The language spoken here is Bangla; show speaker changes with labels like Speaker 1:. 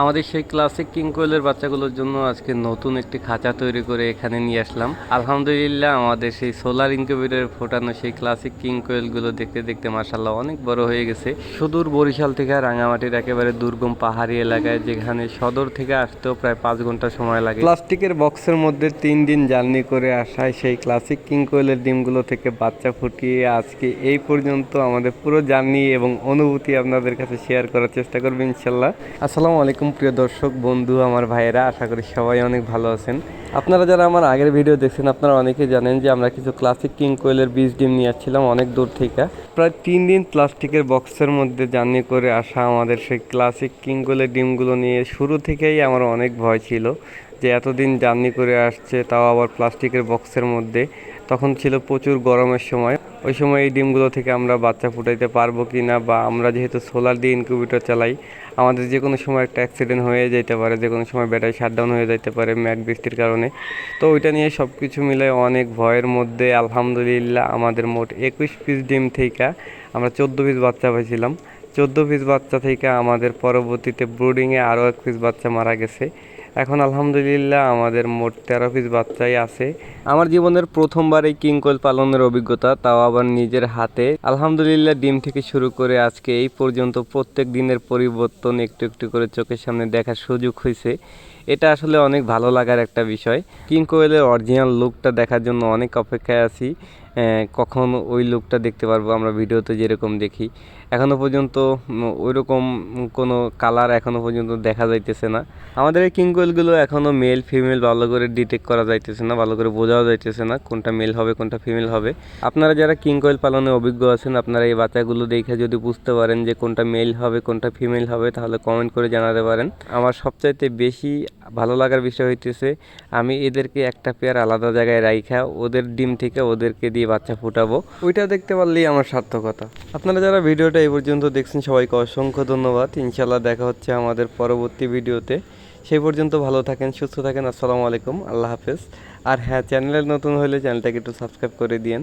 Speaker 1: আমাদের সেই ক্লাসিক কিং কোয়েলের বাচ্চাগুলোর জন্য আজকে নতুন একটি খাঁচা তৈরি করে এখানে নিয়ে আসলাম। আলহামদুলিল্লাহ আমাদের সেই সোলার ইনকিউবেটর ফোটানো সেই ক্লাসিক কিং কোয়েলগুলো দেখতে দেখতে মাসাল্লাহ অনেক বড় হয়ে গেছে। সুদূর বরিশাল থেকে রাঙামাটির একেবারে দুর্গম পাহাড়ি এলাকায় যেখানে সদর থেকে আসতেও প্রায় পাঁচ ঘণ্টা সময় লাগে। প্লাস্টিকের বক্সের মধ্যে তিন দিন জার্নি করে আসায় সেই ক্লাসিক কিং কোয়েলের ডিমগুলো থেকে বাচ্চা ফুটিয়ে আজকে এই পর্যন্ত আমাদের পুরো জার্নি এবং অনুভূতি আপনাদের কাছে শেয়ার করার চেষ্টা করব ইনশাল্লাহ আসসালামু আলাইকুম। প্রিয় দর্শক, বন্ধু, আমার ভাইয়েরা, আশা করি সবাই অনেক ভালো আছেন। আপনারা যারা আমার আগের ভিডিও দেখছেন, আপনারা অনেকে জানেন যে আমরা কিছু ক্লাসিক কিং কোয়েলের বীজ ডিম নিয়ে আসছিলাম অনেক দূর থেকে। প্রায় তিন দিন প্লাস্টিকের বক্সের মধ্যে জার্নি করে আসা আমাদের সেই ক্লাসিক কিং কোয়েলের ডিমগুলো নিয়ে শুরু থেকেই আমার অনেক ভয় ছিল যে এতদিন জার্নি করে আসছে, তাও আবার প্লাস্টিকের বক্সের মধ্যে। তখন ছিল প্রচুর গরমের সময়। ওই সময় এই ডিমগুলো থেকে আমরা বাচ্চা ফুটাইতে পারব কি না, বা আমরা যেহেতু সোলার দিয়ে ইনকিউবেটর চালাই, আমাদের যে কোনো সময় একটা অ্যাক্সিডেন্ট হয়ে যেতে পারে, যে কোনো সময় ব্যাটারি শাটডাউন হয়ে যেতে পারে ম্যাক বৃষ্টির কারণে। তো ওইটা নিয়ে সব কিছু মিলে অনেক ভয়ের মধ্যে আলহামদুলিল্লাহ আমাদের মোট একুশ পিস ডিম থেকে আমরা চোদ্দ পিস বাচ্চা পাইছিলাম। চোদ্দ পিস বাচ্চা থেকে আমাদের পরবর্তীতে ব্রুডিংয়ে আরও এক পিস বাচ্চা মারা গেছে। এখন আলহামদুলিল্লাহ আমাদের মোট তেরো পিস বাচ্চাই আছে। আমার জীবনের প্রথমবার এই কিংকোয়েল পালনের অভিজ্ঞতা, তাও আবার নিজের হাতে। আলহামদুলিল্লাহ, ডিম থেকে শুরু করে আজকে এই পর্যন্ত প্রত্যেক দিনের পরিবর্তন একটু একটু করে চোখের সামনে দেখার সুযোগ হয়েছে। এটা আসলে অনেক ভালো লাগার একটা বিষয়। কিং কোয়েলের অরিজিনাল লুকটা দেখার জন্য অনেক অপেক্ষায় আছি। কখন ওই লুকটা দেখতে পারব আমরা ভিডিওতে যেরকম দেখি। এখনও পর্যন্ত ওই রকম কোনো কালার এখনও পর্যন্ত দেখা যাইতেছে না। আমাদের এই কিং কোয়েলগুলো এখনও মেল, ফিমেল ভালো করে ডিটেক্ট করা যাইতেছে না, ভালো করে বোঝাও যাইতেছে না কোনটা মেল হবে, কোনটা ফিমেল হবে। আপনারা যারা কিং কোয়েল পালনে অভিজ্ঞ আছেন, আপনারা এই বাচ্চাগুলো দেখে যদি বুঝতে পারেন যে কোনটা মেল হবে, কোনটা ফিমেল হবে, তাহলে কমেন্ট করে জানাতে পারেন। আমার সবচাইতে বেশি ভালো লাগার বিষয় হইতেছে, আমি এদেরকে একটা পেয়ার আলাদা জায়গায় রাইখা, ওদের ডিম থেকে ওদেরকে দিয়ে বাচ্চা ফুটাবো। ওইটা দেখতে পারলেই আমার সার্থকতা। আপনারা যারা ভিডিওটা এই পর্যন্ত দেখছেন, সবাইকে অসংখ্য ধন্যবাদ। ইনশাল্লাহ দেখা হচ্ছে আমাদের পরবর্তী ভিডিওতে। সেই পর্যন্ত ভালো থাকেন, সুস্থ থাকেন, আসসালামু আলাইকুম, আল্লাহ হাফেজ। আর হ্যাঁ চ্যানেলের নতুন হলে চ্যানেলটাকে একটু সাবস্ক্রাইব করে দিয়েন।